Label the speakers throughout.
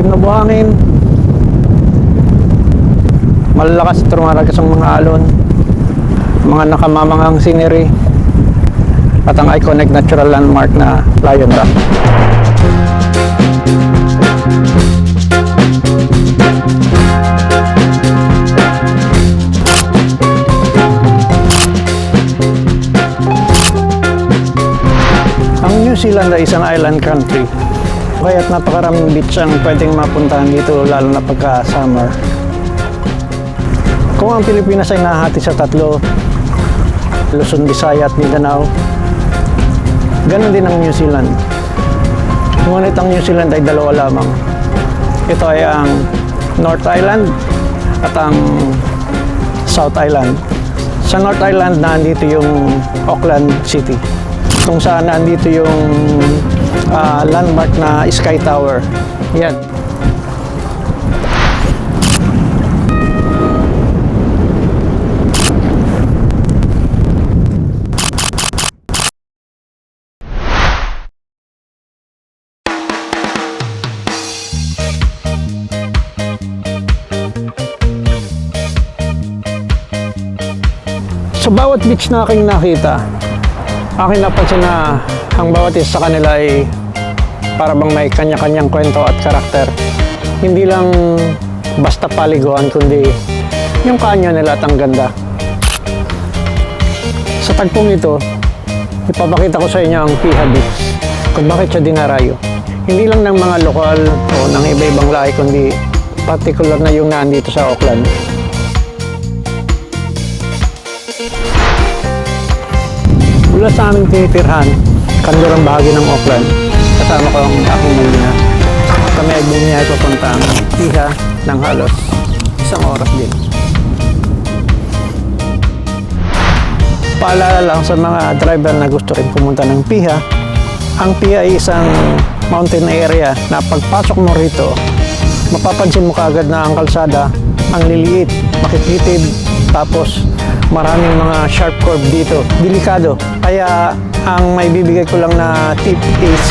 Speaker 1: itim na buhangin. Malalakas at rumaragas ang mga alon. Mga nakamamangang scenery. At ang iconic natural landmark na Lion Rock. Ang New Zealand ay isang island country. Kaya't napakaraming beach ang pwedeng mapuntahan dito lalo na pagka summer. Kung ang Pilipinas ay nahati sa tatlo, Luzon, Visaya at Mindanao, ganun din ang New Zealand. Ngunit ang New Zealand ay dalawa lamang. Ito ay ang North Island at ang South Island. Sa North Island, nandito yung Auckland City. Kung saan nandito yung ah, landmark na Sky Tower. Yan. Sa bawat beach na aking nakita, aking napansin na ang bawat isa sa kanila ay para bang may kanya-kanyang kwento at karakter. Hindi lang basta paliguan, kundi yung kanya nila at ang ganda. Sa tagpong ito, ipapakita ko sa inyo ang Piha Beach, kung bakit siya dinarayo. Hindi lang ng mga lokal o ng iba-ibang lahi, kundi particular na yung nandito sa Auckland. Mula sa aming tinitirhan, kanlurang bahagi ng Auckland, kasama ko ang aking malina. Kami ay bumiyay papunta ang Piha ng halos isang oras din. Paalala lang sa mga driver na gusto rin pumunta ng Piha, ang Piha ay isang mountain area na pagpasok mo rito, mapapansin mo kagad na ang kalsada ang liliit, makikitid, tapos maraming mga sharp curve dito. Delikado. Kaya ang may bibigay ko lang na tip is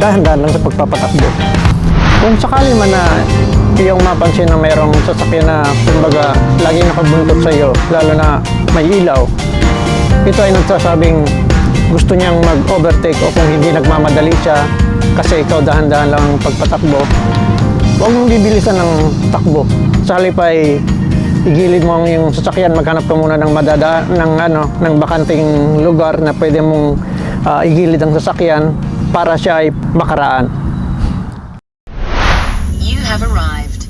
Speaker 1: dahan-dahan lang sa pagpapatakbo. Kung sakali man na iyong mapansin na mayroong sasakyan na kumbaga lagi nakabuntot sa iyo, lalo na may ilaw, ito ay nagsasabing gusto niyang mag-overtake o kung hindi nagmamadali siya kasi ikaw dahan-dahan lang ang pagpatakbo, huwag mong bibilisan ng takbo. Sa halip ay igilid mo ang yung sasakyan, maghanap ka muna ng madada ng ano, ng bakanting lugar na pwede mong ah, igilid ang sasakyan para siya ay makaraan.
Speaker 2: You have arrived.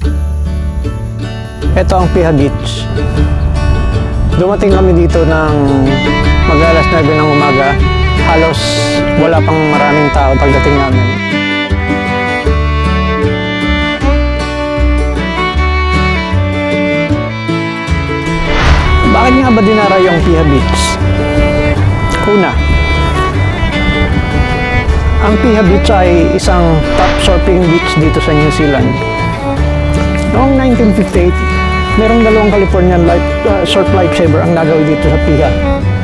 Speaker 1: Ito ang Piha Beach. Dumating kami dito ng mag-alas 9 ng umaga. Halos wala pang maraming tao pagdating namin. Bakit nga ba dinara yung Piha Beach? Una, ang Piha Beach ay isang top surfing beach dito sa New Zealand. Noong 1958, merong dalawang Californian life, uh, surf lifesaver ang nagawa dito sa Piha.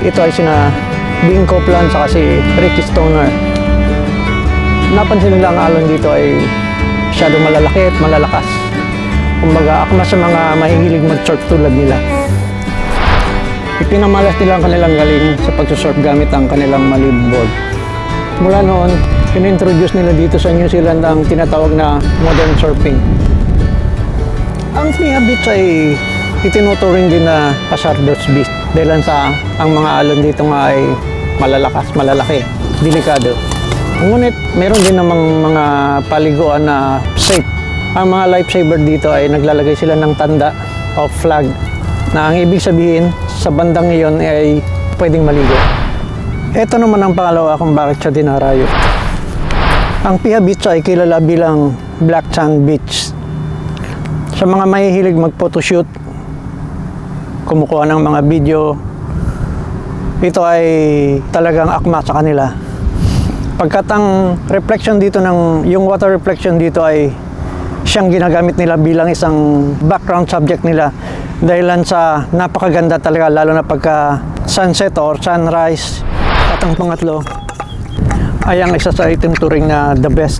Speaker 1: Ito ay sina Bing Copeland sa si Ricky Stoner. Napansin nila ang alon dito ay masyadong malalaki at malalakas. Kumbaga, akma sa mga mahihilig mag-surf tulad nila. Ipinamalas nila ang kanilang galing sa pagsusurf gamit ang kanilang malib board. Mula noon, inintroduce nila dito sa New Zealand ang tinatawag na modern surfing. Ang Piha Beach ay itinuturing din na hazardous beach dahil sa ang mga alon dito nga ay malalakas, malalaki, delikado. Ngunit meron din namang mga paliguan na safe. Ang mga lifesaver dito ay naglalagay sila ng tanda o flag na ang ibig sabihin sa bandang iyon ay pwedeng maligo. Ito naman ang pangalawa kung bakit siya dinarayo. Ang Piha Beach ay kilala bilang Black Sand Beach. Sa mga mahihilig mag-photoshoot, kumukuha ng mga video, ito ay talagang akma sa kanila. Pagkat ang reflection dito ng, yung water reflection dito ay siyang ginagamit nila bilang isang background subject nila dahilan sa napakaganda talaga lalo na pagka sunset or sunrise at ang pangatlo ay ang isa sa itinuturing na the best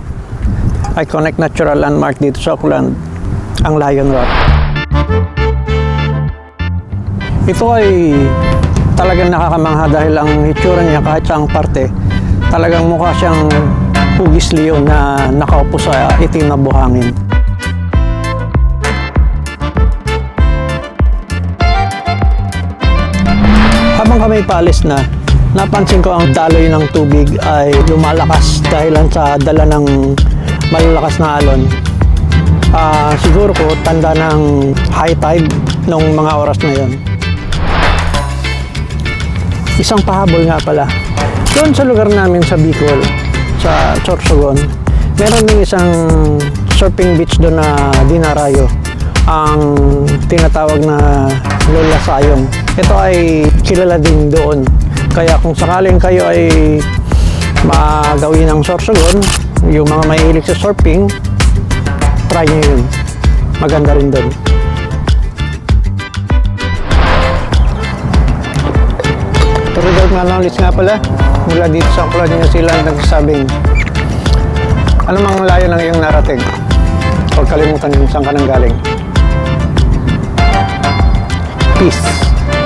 Speaker 1: iconic natural landmark dito sa Auckland, ang Lion Rock. Ito ay talagang nakakamangha dahil ang hitsura niya kahit saang parte, talagang mukha siyang hugis leon na nakaupo sa itim na buhangin. Habang kami paalis na, napansin ko ang daloy ng tubig ay lumalakas dahilan sa dala ng malalakas na alon. Ah, siguro ko tanda ng high tide nung mga oras na yon. Isang pahabol nga pala. Doon sa lugar namin sa Bicol, sa Sorsogon, meron din isang surfing beach doon na dinarayo. Ang tinatawag na Lola Sayong. Ito ay kilala din doon. Kaya kung sakaling kayo ay magawin ng Sorsogon, yung mga mahilig sa surfing, try nyo yun. Maganda rin doon. Tour nga knowledge nga pala mula dito sa Auckland, New Zealand nagsasabing ano mang layo ng iyong narating huwag kalimutan kung saan ka nang galing peace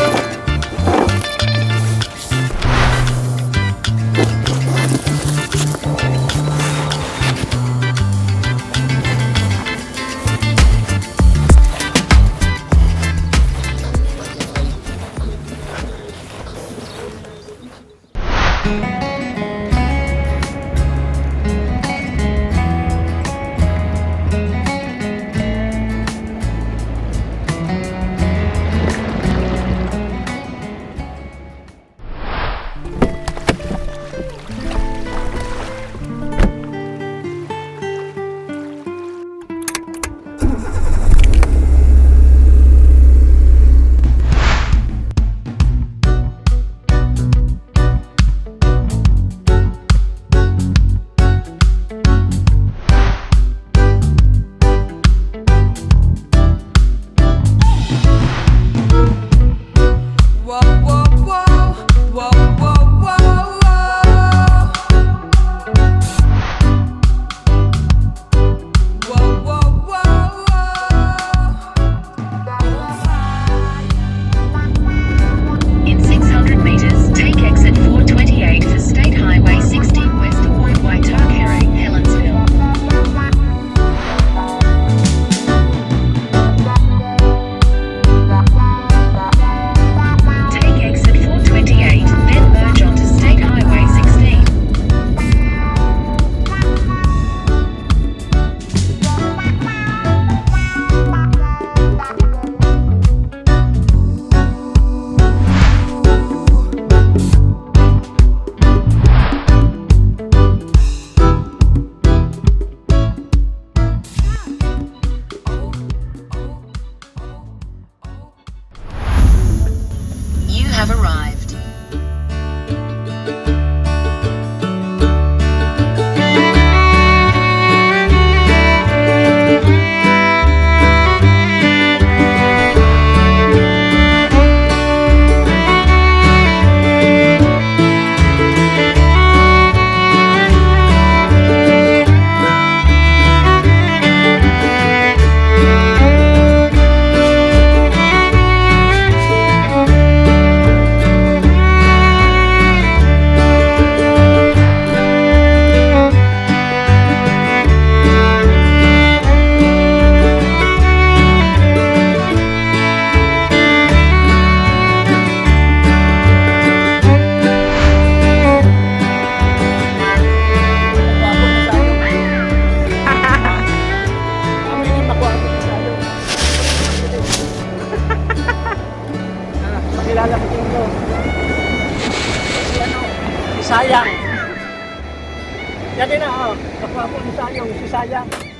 Speaker 1: Yan din na, oh. Kapwa po si Sayang, si Sayang.